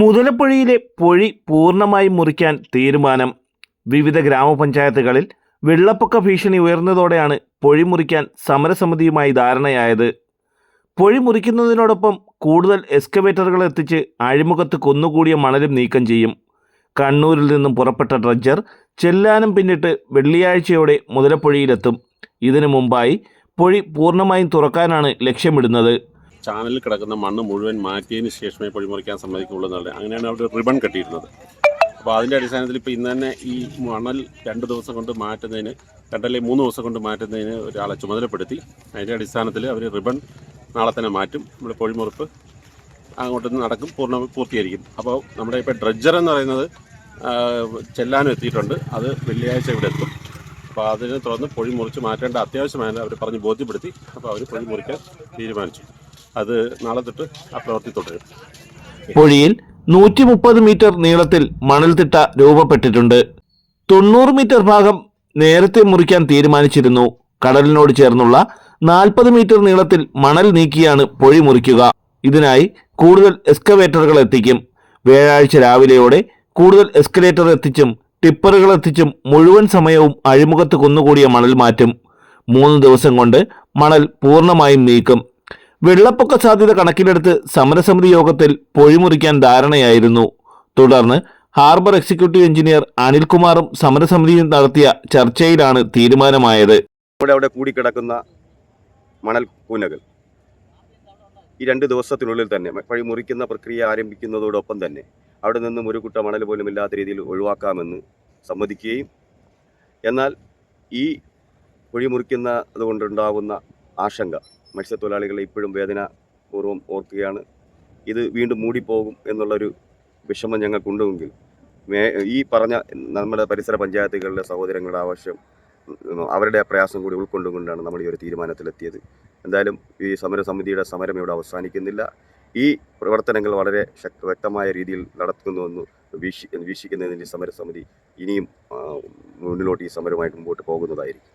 മുതലപ്പുഴയിലെ പൊഴി പൂർണമായി മുറിക്കാൻ തീരുമാനം. വിവിധ ഗ്രാമപഞ്ചായത്തുകളിൽ വെള്ളപ്പൊക്ക ഭീഷണി ഉയർന്നതോടെയാണ് പൊഴി മുറിക്കാൻ സമരസമിതിയുമായി ധാരണയായത്. പൊഴി മുറിക്കുന്നതിനോടൊപ്പം കൂടുതൽ എക്സ്കവേറ്ററുകൾ എത്തിച്ച് അഴിമുഖത്ത് കുന്നുകൂടിയ മണലും നീക്കം ചെയ്യും. കണ്ണൂരിൽ നിന്നും പുറപ്പെട്ട ഡ്രഡ്ജർ ചെല്ലാനും പിന്നിട്ട് വെള്ളിയാഴ്ചയോടെ മുതലപ്പുഴയിലെത്തും. ഇതിനു മുമ്പായി പൊഴി പൂർണമായും തുറക്കാനാണ് ലക്ഷ്യമിടുന്നത്. ചാനലിൽ കിടക്കുന്ന മണ്ണ് മുഴുവൻ മാറ്റിയതിന് ശേഷമേ പൊഴിമുറിക്കാൻ സമ്മതിക്കുള്ളൂ എന്നുള്ളത് അങ്ങനെയാണ് അവിടെ റിബൺ കെട്ടിയിരുന്നത്. അപ്പോൾ അതിന്റെ അടിസ്ഥാനത്തിൽ ഇപ്പോൾ ഇന്ന് തന്നെ ഈ മണൽ രണ്ട് ദിവസം കൊണ്ട് മാറ്റുന്നതിന് രണ്ടല്ലേ മൂന്ന് ദിവസം കൊണ്ട് മാറ്റുന്നതിന് ഒരാളെ ചുമതലപ്പെടുത്തി. അതിന്റെ അടിസ്ഥാനത്തിൽ അവർ റിബൺ നാളെ തന്നെ മാറ്റും. നമ്മുടെ പൊഴിമുറിപ്പ് അങ്ങോട്ട് നടക്കും പൂർണ പൂർത്തീകരിക്കും. അപ്പോൾ നമ്മുടെ ഇപ്പോൾ ഡ്രഡ്ജർ എന്ന് പറയുന്നത് ചെല്ലാനും എത്തിയിട്ടുണ്ട്. അത് വെള്ളിയാഴ്ച ഇവിടെ എത്തും. അപ്പോൾ അതിനെ തുടർന്ന് പൊഴി മുറിച്ച് മാറ്റേണ്ട അത്യാവശ്യമായി അവർ പറഞ്ഞ് ബോധ്യപ്പെടുത്തി. അപ്പോൾ അവർ പൊഴി മുറിക്കാൻ തീരുമാനിച്ചു. അത് നാളെ തൊട്ട് ആ പ്രവൃത്തി തുടരും. പൊഴിയിൽ നൂറ്റി മുപ്പത് മീറ്റർ നീളത്തിൽ മണൽത്തിട്ട രൂപപ്പെട്ടിട്ടുണ്ട്. തൊണ്ണൂറ് മീറ്റർ ഭാഗം നേരത്തെ മുറിക്കാൻ തീരുമാനിച്ചിരുന്നു. കടലിനോട് ചേർന്നുള്ള നാൽപ്പത് മീറ്റർ നീളത്തിൽ മണൽ നീക്കിയാണ് പൊഴി മുറിക്കുക. ഇതിനായി കൂടുതൽ എക്സ്കവേറ്ററുകൾ എത്തിക്കും. വ്യാഴാഴ്ച രാവിലെയോടെ കൂടുതൽ എസ്കലേറ്റർ എത്തിച്ചും ടിപ്പറുകൾ എത്തിച്ചും മുഴുവൻ സമയവും അഴിമുഖത്ത് കുന്നുകൂടിയ മണൽ മാറ്റും. മൂന്ന് ദിവസം കൊണ്ട് മണൽ പൂർണമായും നീക്കും. വെള്ളപ്പൊക്ക സാധ്യത കണക്കിലെടുത്ത് സമരസമിതി യോഗത്തിൽ പൊഴിമുറിക്കാൻ ധാരണയായിരുന്നു. തുടർന്ന് ഹാർബർ എക്സിക്യൂട്ടീവ് എഞ്ചിനീയർ അനിൽകുമാറും സമരസമിതിയും നടത്തിയ ചർച്ചയിലാണ് തീരുമാനമായത്. ഇവിടെ അവിടെ കൂടിക്കിടക്കുന്ന മണൽ കൂനകൾ ഈ രണ്ട് ദിവസത്തിനുള്ളിൽ തന്നെ മുറിക്കുന്ന പ്രക്രിയ ആരംഭിക്കുന്നതോടൊപ്പം തന്നെ അവിടെ നിന്നും ഒരു കുട്ട മണൽ പോലും ഇല്ലാത്ത രീതിയിൽ ഒഴിവാക്കാമെന്ന് സമ്മതിക്കുകയും എന്നാൽ ഈ കുഴി മുറിക്കുന്ന അതുകൊണ്ടുണ്ടാകുന്ന ആശങ്ക മത്സ്യത്തൊഴിലാളികളെ ഇപ്പോഴും വേദനാപൂർവം ഓർക്കുകയാണ്. ഇത് വീണ്ടും മൂടിപ്പോകും എന്നുള്ളൊരു വിഷമം ഞങ്ങൾക്കുണ്ടെങ്കിൽ മേ ഈ പറഞ്ഞ നമ്മുടെ പരിസര പഞ്ചായത്തുകളിലെ സഹോദരങ്ങളുടെ ആവശ്യം അവരുടെ പ്രയാസം കൂടി ഉൾക്കൊണ്ടുകൊണ്ടാണ് നമ്മൾ ഈ ഒരു തീരുമാനത്തിലെത്തിയത്. എന്തായാലും ഈ സമരസമിതിയുടെ സമരം ഇവിടെ അവസാനിക്കുന്നില്ല. ഈ പ്രവർത്തനങ്ങൾ വളരെ ശക്ത വ്യക്തമായ രീതിയിൽ നടത്തുന്നുവെന്ന് വീക്ഷി വീക്ഷിക്കുന്നതിന് സമരസമിതി ഇനിയും മുന്നിലോട്ട് ഈ സമരമായിട്ട് മുമ്പോട്ട് പോകുന്നതായിരിക്കും.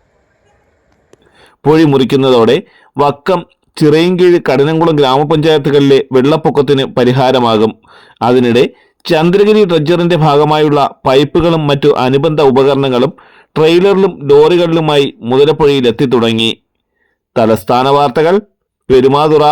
പൊഴി മുറിക്കുന്നതോടെ വക്കം ചിറയൻകീഴ് കടനംകുളം ഗ്രാമപഞ്ചായത്തുകളിലെ വെള്ളപ്പൊക്കത്തിന് പരിഹാരമാകും. അതിനിടെ ചന്ദ്രഗിരി ഡ്രഡ്ജറിന്റെ ഭാഗമായുള്ള പൈപ്പുകളും മറ്റു അനുബന്ധ ഉപകരണങ്ങളും ട്രെയിലറിലും ലോറികളിലുമായി മുതലപ്പുഴയിൽ എത്തിത്തുടങ്ങി തലസ്ഥാന വാർത്തകൾ പെരുമാതുറ.